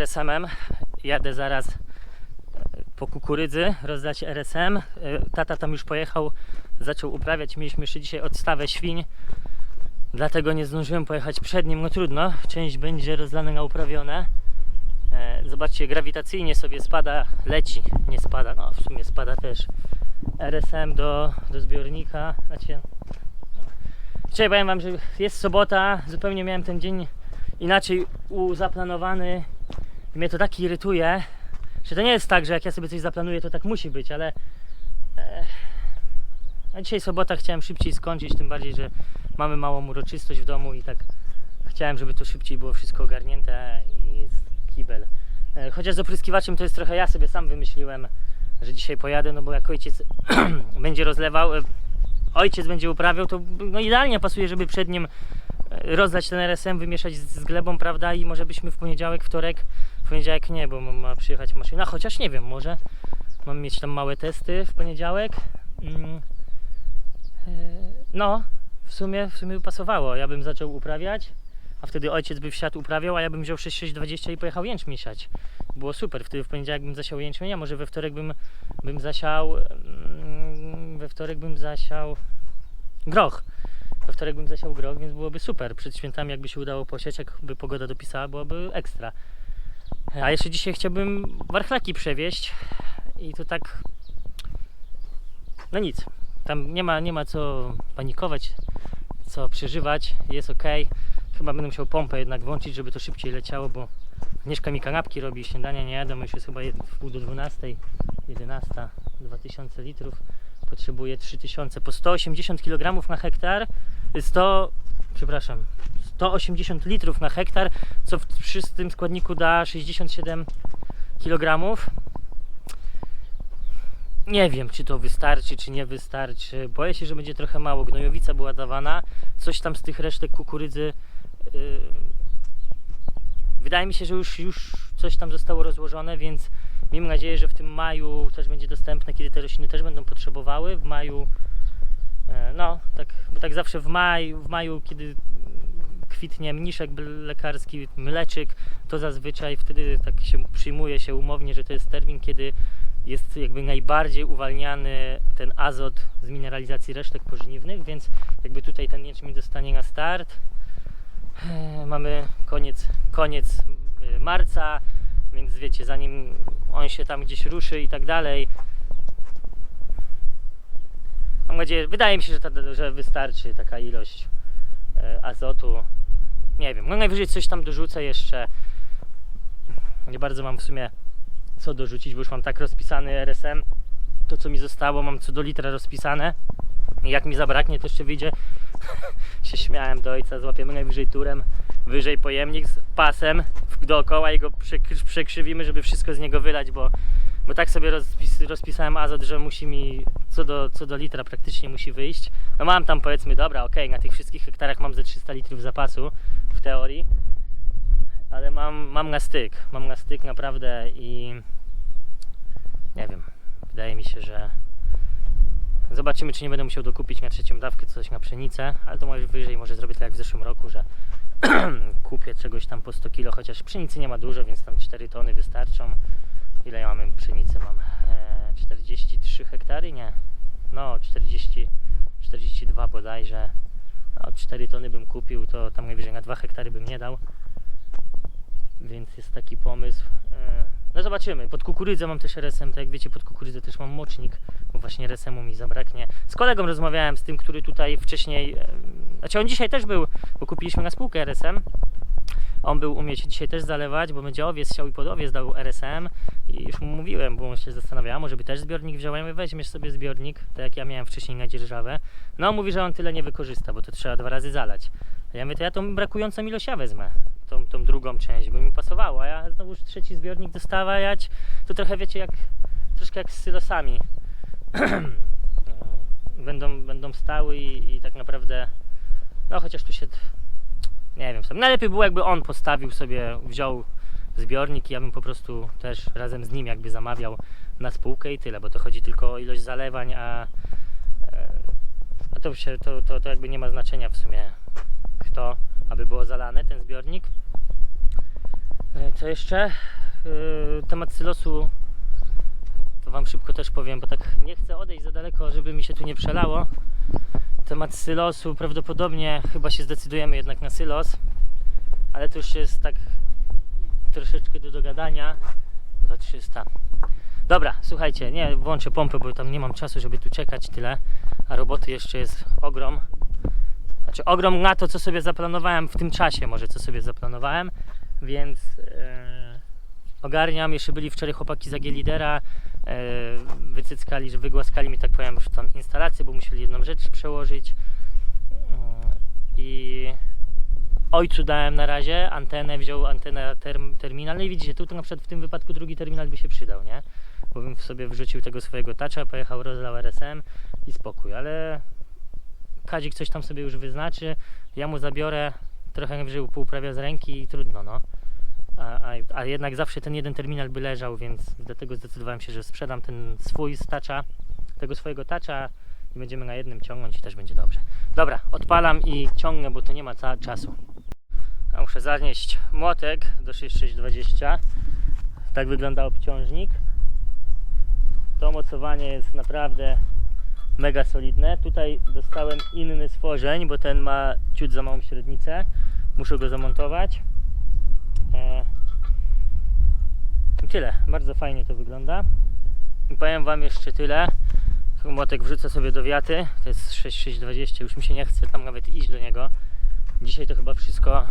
RSM-em. Jadę zaraz e, po kukurydzy, rozdać RSM. E, Tata tam już pojechał, zaczął uprawiać. Mieliśmy jeszcze dzisiaj odstawę świń, dlatego nie zdążyłem pojechać przed nim. No trudno, część będzie rozlane na uprawione. E, Zobaczcie, grawitacyjnie sobie spada, leci, nie spada, no w sumie spada też. RSM do, do zbiornika. Znaczy, Dzisiaj powiem Wam, że jest sobota, zupełnie miałem ten dzień inaczej zaplanowany. I mnie to tak irytuje, że to nie jest tak, że jak ja sobie coś zaplanuję, to tak musi być, ale. E, a dzisiaj sobota chciałem szybciej skończyć, tym bardziej, że mamy małą uroczystość w domu i tak chciałem, żeby to szybciej było wszystko ogarnięte i jest kibel. E, chociaż z opryskiwaczem to jest trochę ja sobie sam wymyśliłem, że dzisiaj pojadę, no bo jak ojciec będzie rozlewał, e, ojciec będzie uprawiał, to no idealnie pasuje, żeby przed nim rozdać ten RSM, wymieszać z, glebą, prawda? I może byśmy w poniedziałek, wtorek, poniedziałek nie, bo ma- przyjechać maszyna, chociaż nie wiem, może mam mieć tam małe testy w poniedziałek. Mm. E, No, w sumie, w sumie by pasowało. Ja bym zaczął uprawiać, a wtedy ojciec by wsiadł uprawiał, a ja bym wziął 6620 i pojechał jęczmień siać. Było super. Wtedy w poniedziałek bym zasiał jęczmień, a może we wtorek bym, bym zasiał mm, we wtorek bym zasiał groch. We wtorek bym zasiał groch, więc byłoby super. Przed świętami jakby się udało posiać, jakby pogoda dopisała, byłoby ekstra. A jeszcze dzisiaj chciałbym warchlaki przewieźć i to tak no nic. Tam nie ma, nie ma co panikować, co przeżywać, jest ok. Chyba będę musiał pompę jednak włączyć, żeby to szybciej leciało, bo Agnieszka mi kanapki robi, śniadania nie jadą, już jest chyba w pół do 12, 11, 2000 litrów. Potrzebuję 3000, po 180 kg na hektar, 100, przepraszam, 180 litrów na hektar, co w przy tym składniku da 67 kg. Nie wiem, czy to wystarczy, czy nie wystarczy. Boję się, że będzie trochę mało. Gnojowica była dawana, coś tam z tych resztek kukurydzy. Yy, wydaje mi się, że już, już coś tam zostało rozłożone, więc miejmy nadzieję, że w tym maju też będzie dostępne, kiedy te rośliny też będą potrzebowały. W maju, no, tak, tak zawsze w maju, w maju kiedy kwitnie mniszek lekarski, mleczyk, to zazwyczaj wtedy tak się przyjmuje się umownie, że to jest termin, kiedy jest jakby najbardziej uwalniany ten azot z mineralizacji resztek pożniwnych, więc jakby tutaj ten jęczmień dostanie na start. Eee, Mamy koniec, koniec y, marca, więc wiecie, zanim on się tam gdzieś ruszy i tak dalej, mam nadzieję, wydaje mi się, że, ta, że wystarczy taka ilość e, azotu. Nie wiem, no najwyżej coś tam dorzucę jeszcze. Nie bardzo mam w sumie co dorzucić, bo już mam tak rozpisany RSM. To co mi zostało, mam co do litra rozpisane. Jak mi zabraknie, to jeszcze wyjdzie. się śmiałem do ojca, złapiemy najwyżej turem, wyżej pojemnik z pasem dookoła i go przekrzy- przekrzywimy, żeby wszystko z niego wylać, bo, bo tak sobie rozpis, rozpisałem azot, że musi mi co do, co do litra praktycznie musi wyjść. No mam tam powiedzmy, dobra, okej, na tych wszystkich hektarach mam ze 300 litrów zapasu w teorii, ale mam, mam na styk, mam na styk naprawdę i nie wiem, wydaje mi się, że zobaczymy, czy nie będę musiał dokupić na trzecią dawkę coś na pszenicę, ale to może wyżej, może zrobię tak jak w zeszłym roku, że kupię czegoś tam po 100 kg, chociaż pszenicy nie ma dużo, więc tam 4 tony wystarczą. Ile mamy pszenicy? Mam e, 43 hektary? Nie. No, 40, 42 bodajże. No, 4 tony bym kupił, to tam najwyżej na 2 hektary bym nie dał. Więc jest taki pomysł. E, No zobaczymy. Pod kukurydzę mam też RSM, tak jak wiecie, pod kukurydzę też mam mocznik, bo właśnie RSM-u mi zabraknie. Z kolegą rozmawiałem, z tym, który tutaj wcześniej, e, znaczy on dzisiaj też był, bo kupiliśmy na spółkę RSM. On był umieć dzisiaj też zalewać, bo będzie owiec chciał i pod owiec dał RSM i już mu mówiłem, bo się zastanawiał, może by też zbiornik wziął, ja mówię, weźmiesz sobie zbiornik, tak jak ja miałem wcześniej na dzierżawę. No mówi, że on tyle nie wykorzysta, bo to trzeba dwa razy zalać. Ja mówię, to ja tą brakującą ilość ja wezmę, tą, tą drugą część, by mi pasowało, a ja znowu trzeci zbiornik dostawać, to trochę wiecie jak, troszkę jak z silosami. będą, będą stały i, i tak naprawdę, no chociaż tu się, nie wiem, sam. najlepiej było jakby on postawił sobie, wziął zbiornik i ja bym po prostu też razem z nim jakby zamawiał na spółkę i tyle, bo to chodzi tylko o ilość zalewań, a, e, a to, się, to, to, to jakby nie ma znaczenia w sumie kto, aby było zalane ten zbiornik. E, co jeszcze? Yy, temat silosu to Wam szybko też powiem, bo tak nie chcę odejść za daleko, żeby mi się tu nie przelało. Temat silosu prawdopodobnie chyba się zdecydujemy jednak na silos, ale to już jest tak troszeczkę do dogadania. 2300. Dobra, słuchajcie, nie włączę pompy, bo tam nie mam czasu, żeby tu czekać tyle, a roboty jeszcze jest ogrom. Znaczy ogrom na to, co sobie zaplanowałem w tym czasie, może co sobie zaplanowałem, więc e, ogarniam. Jeszcze byli wczoraj chłopaki z AG Lidera, wycyckali, że wygłaskali mi, tak powiem, już tam instalację, bo musieli jedną rzecz przełożyć. Mm, I ojcu dałem na razie antenę, wziął antenę term, terminal. No i widzicie, tu na przykład w tym wypadku drugi terminal by się przydał, nie? Bo bym sobie wrzucił tego swojego toucha, pojechał, rozlał RSM i spokój, ale Kadzik coś tam sobie już wyznaczy, ja mu zabiorę, trochę najwyżej pouprawia z ręki i trudno, no. A, a, jednak zawsze ten jeden terminal by leżał, więc dlatego zdecydowałem się, że sprzedam ten swój toucha, tego swojego toucha i będziemy na jednym ciągnąć i też będzie dobrze. Dobra, odpalam i ciągnę, bo to nie ma czasu. Muszę zanieść młotek do 6620. Tak wygląda obciążnik. To mocowanie jest naprawdę mega solidne. Tutaj dostałem inny stworzeń, bo ten ma ciut za małą średnicę. Muszę go zamontować. E, tyle. Bardzo fajnie to wygląda. I powiem Wam jeszcze tyle. Młotek wrzucę sobie do wiaty. To jest 6620. Już mi się nie chce tam nawet iść do niego. Dzisiaj to chyba wszystko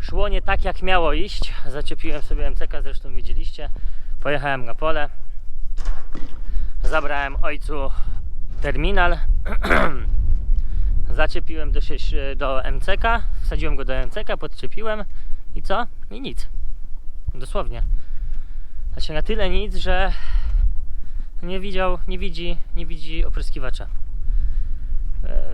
szło nie tak jak miało iść. Zaczepiłem sobie MCK, zresztą widzieliście. Pojechałem na pole. Zabrałem ojcu terminal. Zaczepiłem do, do MCK, wsadziłem go do MCK, podczepiłem i co? I nic. Dosłownie. Znaczy na tyle nic, że nie widział, nie widzi, nie widzi opryskiwacza. E,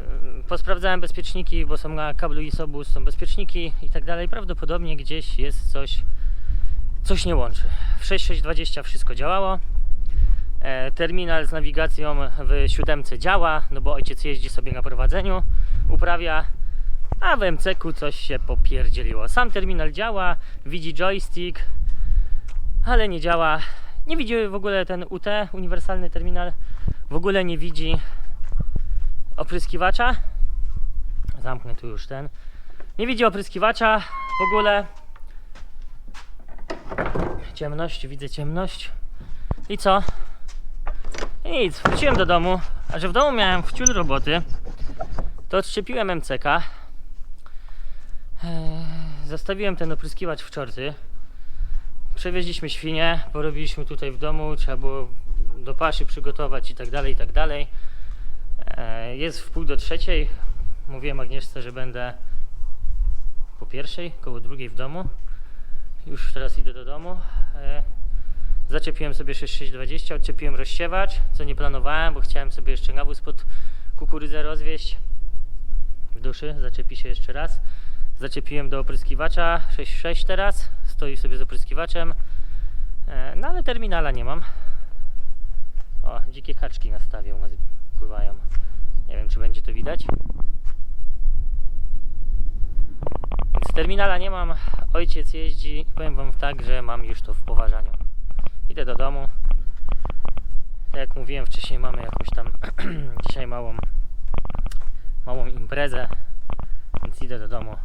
Posprawdzałem bezpieczniki, bo są na kablu ISOBUS, są bezpieczniki i tak dalej. Prawdopodobnie gdzieś jest coś, coś nie łączy. W 6620 wszystko działało. E, Terminal z nawigacją w siódemce działa, no bo ojciec jeździ sobie na prowadzeniu, uprawia, a w MCK coś się popierdzieliło. Sam terminal działa, widzi joystick, ale nie działa. Nie widzi w ogóle ten UT, uniwersalny terminal, w ogóle nie widzi opryskiwacza. Zamknę tu już ten. Nie widzi opryskiwacza w ogóle. Ciemność, widzę ciemność. I co? I nic, wróciłem do domu, a że w domu miałem wciul roboty, to odszczepiłem MCK. Zostawiłem ten opryskiwacz w czorty. Przewieźliśmy świnie, porobiliśmy tutaj w domu, trzeba było do paszy przygotować i tak dalej, i tak dalej. Jest w pół do trzeciej. Mówiłem Agnieszce, że będę po pierwszej, koło drugiej w domu. Już teraz idę do domu. Zaczepiłem sobie 6620, odczepiłem rozsiewacz, co nie planowałem, bo chciałem sobie jeszcze nawóz pod kukurydzę rozwieść w duszy, zaczepi się jeszcze raz. Zaczepiłem do opryskiwacza 66 teraz, stoi sobie z opryskiwaczem, E, no ale terminala nie mam. O, dzikie kaczki nastawią, nas pływają. Nie wiem, czy będzie to widać. Więc terminala nie mam, ojciec jeździ powiem Wam tak, że mam już to w poważaniu. Idę do domu. Tak jak mówiłem wcześniej, mamy jakąś tam dzisiaj małą małą imprezę, więc idę do domu.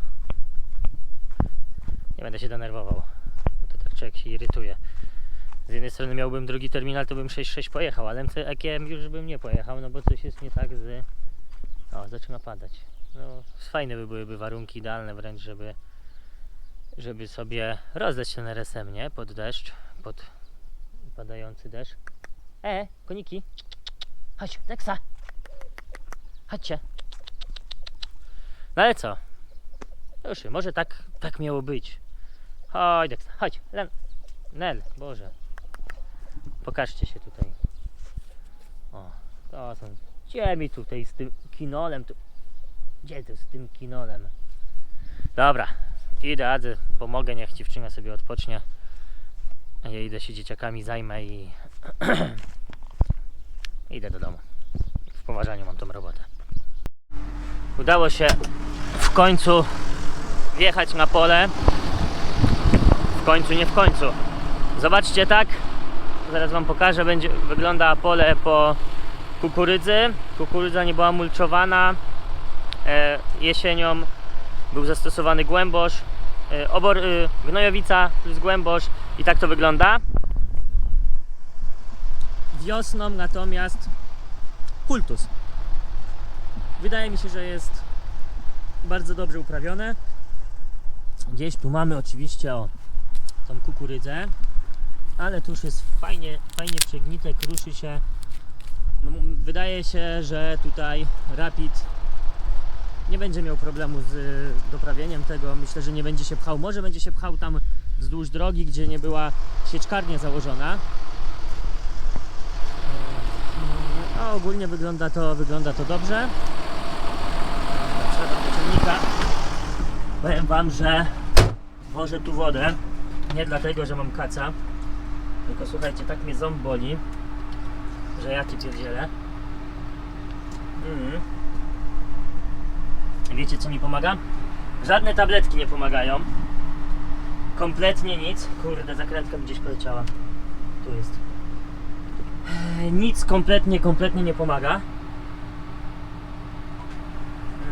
Nie będę się denerwował, bo to tak człowiek się irytuje. Z jednej strony miałbym drugi terminal, to bym 6-6 pojechał, ale MCM już bym nie pojechał, no bo coś jest nie tak z... O, zaczyna padać. No, fajne by byłyby warunki, idealne wręcz, żeby żeby sobie rozdać ten RSM, nie? Pod deszcz, pod padający deszcz. E, koniki. Chodź, Nexa. Chodźcie. No ale co? Już, może tak, tak miało być. Chodź, Nexa, chodź. Len. Nel, Boże. Pokażcie się tutaj. O, to są... Gdzie mi tutaj z tym kinolem? Tu... Gdzie to z tym kinolem? Dobra, idę, Adzy, pomogę, niech dziewczyna sobie odpocznie. A ja idę się dzieciakami zajmę i idę do domu. W poważaniu mam tą robotę. Udało się w końcu wjechać na pole. W końcu, nie w końcu. Zobaczcie tak, zaraz wam pokażę, będzie, wygląda pole po kukurydzy. Kukurydza nie była mulczowana. E, jesienią był zastosowany głębosz, e, obor, e, gnojowica plus głębosz i tak to wygląda. Wiosną natomiast kultus. Wydaje mi się, że jest bardzo dobrze uprawione. Gdzieś tu mamy oczywiście o tą kukurydzę, ale tu już jest fajnie, fajnie przegnite, kruszy się. No, Wydaje się, że tutaj Rapid nie będzie miał problemu z y, doprawieniem tego. Myślę, że nie będzie się pchał. Może będzie się pchał tam wzdłuż drogi, gdzie nie była sieczkarnia założona. Yy, A ogólnie wygląda to, wygląda to dobrze. Powiem Wam, że wożę tu wodę. Nie dlatego, że mam kaca. Tylko słuchajcie, tak mnie ząb boli, że ja tu pierdzielę. Mm. Wiecie co mi pomaga? Żadne tabletki nie pomagają. Kompletnie nic. Kurde, zakrętka gdzieś poleciała. Tu jest. Nic kompletnie, kompletnie nie pomaga.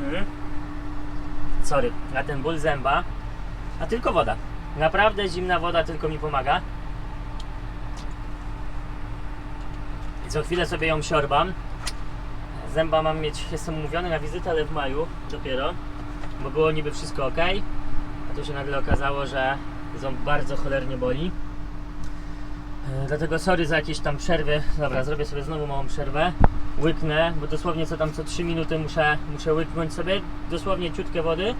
Mm. Sorry, na ten ból zęba. A tylko woda. Naprawdę zimna woda tylko mi pomaga. I co chwilę sobie ją siorbam. Zęba mam mieć, jestem umówiony na wizytę, ale w maju dopiero. Bo było niby wszystko ok. A tu się nagle okazało, że ząb bardzo cholernie boli. E, Dlatego sorry za jakieś tam przerwy. Dobra, zrobię sobie znowu małą przerwę. Łyknę, bo dosłownie co tam co 3 minuty muszę, muszę łyknąć sobie dosłownie ciutkę wody.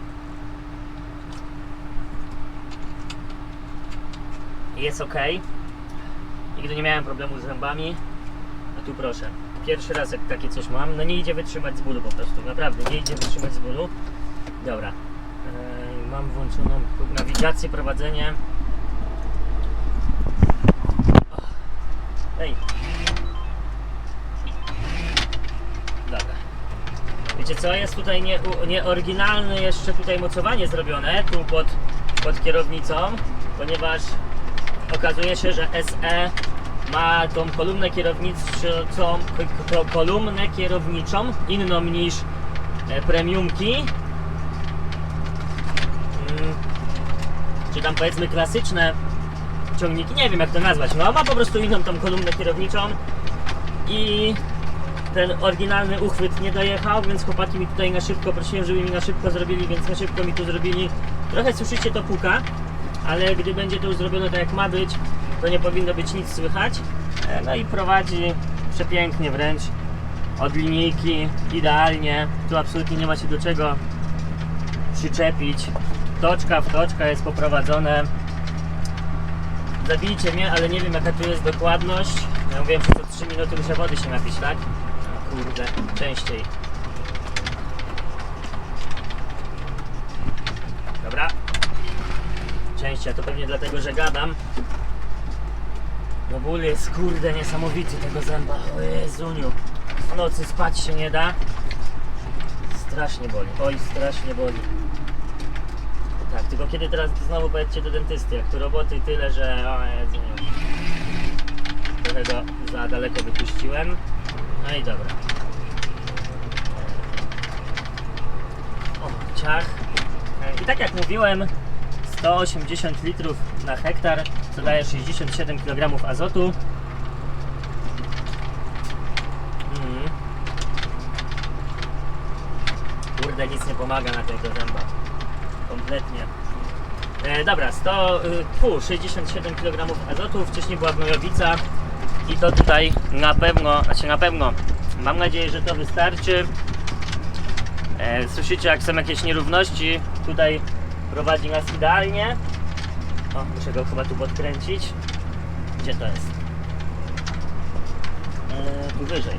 Jest ok. Nigdy nie miałem problemu z zębami. A tu proszę. Pierwszy raz jak takie coś mam. No nie idzie wytrzymać z bólu po prostu. Naprawdę nie idzie wytrzymać z bólu. Dobra. Eee, mam włączoną nawigację, prowadzenie. Ej. Dobra. Wiecie co, jest tutaj nie, jeszcze tutaj mocowanie zrobione, tu pod, pod kierownicą, ponieważ okazuje się, że SE ma tą kolumnę kierowniczą, ko- ko- kolumnę kierowniczą inną niż e, premiumki. Mm, Czy tam powiedzmy klasyczne ciągniki, nie wiem jak to nazwać, no ma po prostu inną tą kolumnę kierowniczą i ten oryginalny uchwyt nie dojechał, więc chłopaki mi tutaj na szybko, prosiłem, żeby mi na szybko zrobili, więc na szybko mi tu zrobili. Trochę słyszycie to puka, ale gdy będzie to już zrobione tak jak ma być, to nie powinno być nic słychać. E, No i prowadzi przepięknie wręcz od linijki, idealnie. Tu absolutnie nie ma się do czego przyczepić. Toczka w toczka jest poprowadzone. Zabijcie mnie, ale nie wiem jaka tu jest dokładność. Ja mówiłem, że co 3 minuty muszę wody się napić, tak? O kurde, częściej. Dobra. Częściej, a to pewnie dlatego, że gadam. No ból jest kurde niesamowity tego zęba. O Jezuniu. W nocy spać się nie da. Strasznie boli. Oj, strasznie boli. Tak, tylko kiedy teraz znowu pojedźcie do dentysty? Jak tu roboty tyle, że o Jezuniu. Trochę go za daleko wypuściłem. No i dobra. O, ciach. E, I tak jak mówiłem, 180 litrów na hektar, co daje 67 kg azotu. Mm. Kurde, nic nie pomaga na tego zęba. Kompletnie. E, dobra, 100, y, fu, 67 kg azotu, wcześniej była gnojowica i to tutaj na pewno, znaczy na pewno, mam nadzieję, że to wystarczy. E, słyszycie, jak są jakieś nierówności, tutaj prowadzi nas idealnie. O, muszę go chyba tu podkręcić. Gdzie to jest? E, tu wyżej.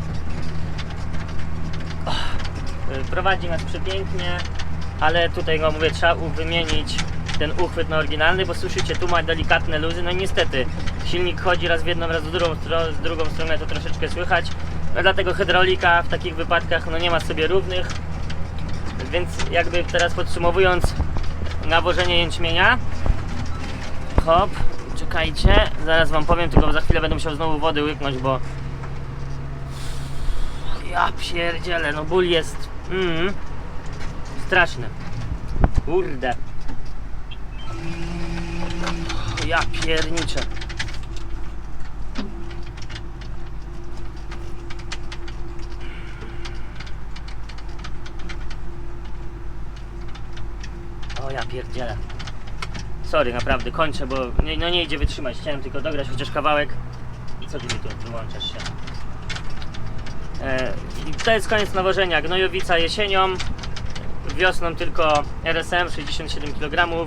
E, prowadzi nas przepięknie, ale tutaj, no mówię, trzeba wymienić ten uchwyt na oryginalny, bo słyszycie, tu ma delikatne luzy, no i niestety silnik chodzi raz w jedną, raz w drugą, z drugą stronę, to troszeczkę słychać. No dlatego hydraulika w takich wypadkach no nie ma sobie równych. Więc jakby teraz podsumowując nawożenie jęczmienia, Hop, czekajcie, zaraz wam powiem, tylko za chwilę będę musiał znowu wody łyknąć, bo... Ja pierdzielę, no ból jest... Mm, straszny. Kurde. Ja pierniczę. Pierdzielę. Sorry, naprawdę, kończę, bo nie, no nie idzie wytrzymać. Chciałem tylko dograć chociaż kawałek. I co ty mi tu wyłączasz się? E, to jest koniec nawożenia. Gnojowica jesienią, wiosną tylko RSM 67 kg.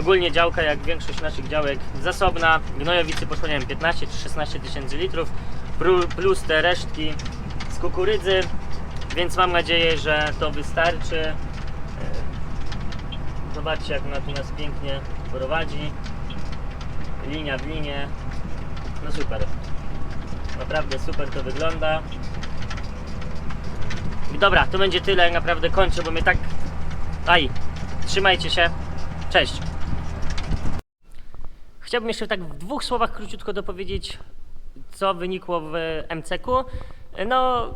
Ogólnie działka, jak większość naszych działek, zasobna. Gnojowicy poszło, nie wiem, 15 czy 16 tysięcy litrów, plus te resztki z kukurydzy, więc mam nadzieję, że to wystarczy. Zobaczcie, jak nas pięknie prowadzi. Linia w linię. No super. Naprawdę super to wygląda. Dobra, to będzie tyle. Naprawdę kończę, bo mnie tak. Aj, trzymajcie się. Cześć. Chciałbym jeszcze tak w dwóch słowach króciutko dopowiedzieć, co wynikło w MCK-u. No,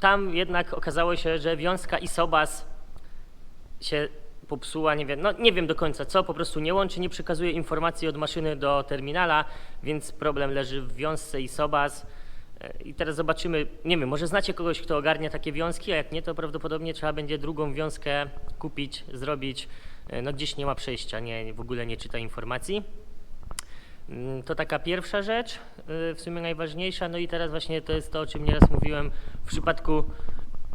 tam jednak okazało się, że wiązka i Sobas się popsuła, nie wiem, no nie wiem do końca co, po prostu nie łączy, nie przekazuje informacji od maszyny do terminala, więc problem leży w wiązce i Sobas. E, I teraz zobaczymy, nie wiem, może znacie kogoś, kto ogarnia takie wiązki, a jak nie, to prawdopodobnie trzeba będzie drugą wiązkę kupić, zrobić. E, No gdzieś nie ma przejścia, nie, w ogóle nie czyta informacji. Mm, To taka pierwsza rzecz, y, w sumie najważniejsza. No i teraz właśnie to jest to, o czym nieraz mówiłem w przypadku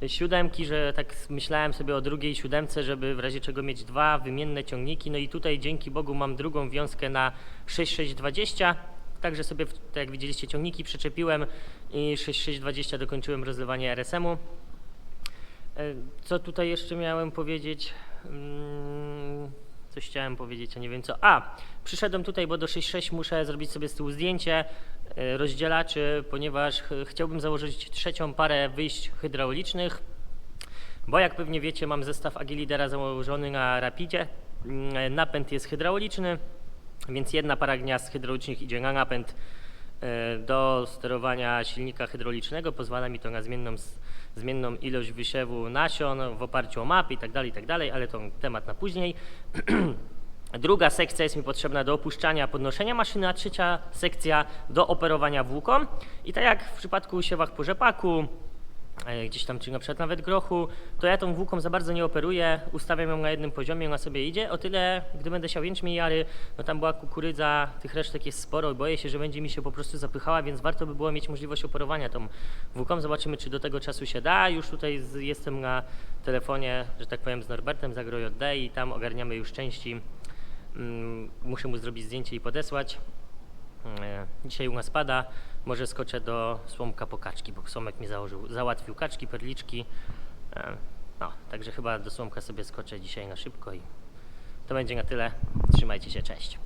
siódemki, że tak myślałem sobie o drugiej siódemce, żeby w razie czego mieć dwa wymienne ciągniki. No i tutaj dzięki Bogu mam drugą wiązkę na 6620. Także sobie, tak jak widzieliście, ciągniki przyczepiłem i 6620 dokończyłem rozlewanie RSM-u. E, Co tutaj jeszcze miałem powiedzieć? Mm, Coś chciałem powiedzieć, a nie wiem co. A, przyszedłem tutaj, bo do 6.6 muszę zrobić sobie z tyłu zdjęcie rozdzielaczy, ponieważ ch- chciałbym założyć trzecią parę wyjść hydraulicznych, bo jak pewnie wiecie, mam zestaw Agilidera założony na Rapidzie. Mm, Napęd jest hydrauliczny, więc jedna para gniazd hydraulicznych idzie na napęd e, do sterowania silnika hydraulicznego. Pozwala mi to na zmienną, zmienną ilość wysiewu nasion w oparciu o mapy itd., tak itd., ale to temat na później. Druga sekcja jest mi potrzebna do opuszczania, podnoszenia maszyny, a trzecia sekcja do operowania włóką. I tak jak w przypadku siewach po rzepaku, e, gdzieś tam, czy na przykład nawet grochu, to ja tą włóką za bardzo nie operuję, ustawiam ją na jednym poziomie, ona sobie idzie. O tyle, gdy będę siał jęczmień jary, no tam była kukurydza, tych resztek jest sporo i boję się, że będzie mi się po prostu zapychała, więc warto by było mieć możliwość operowania tą włóką. Zobaczymy, czy do tego czasu się da. Już tutaj jestem na telefonie, że tak powiem, z Norbertem z AgroJD i tam ogarniamy już części. Mm, Muszę mu zrobić zdjęcie i podesłać. E, Dzisiaj u nas pada, może skoczę do Słomka po kaczki, bo Słomek mi założył, załatwił kaczki, perliczki. E, No, także chyba do Słomka sobie skoczę dzisiaj na szybko i to będzie na tyle. Trzymajcie się, cześć.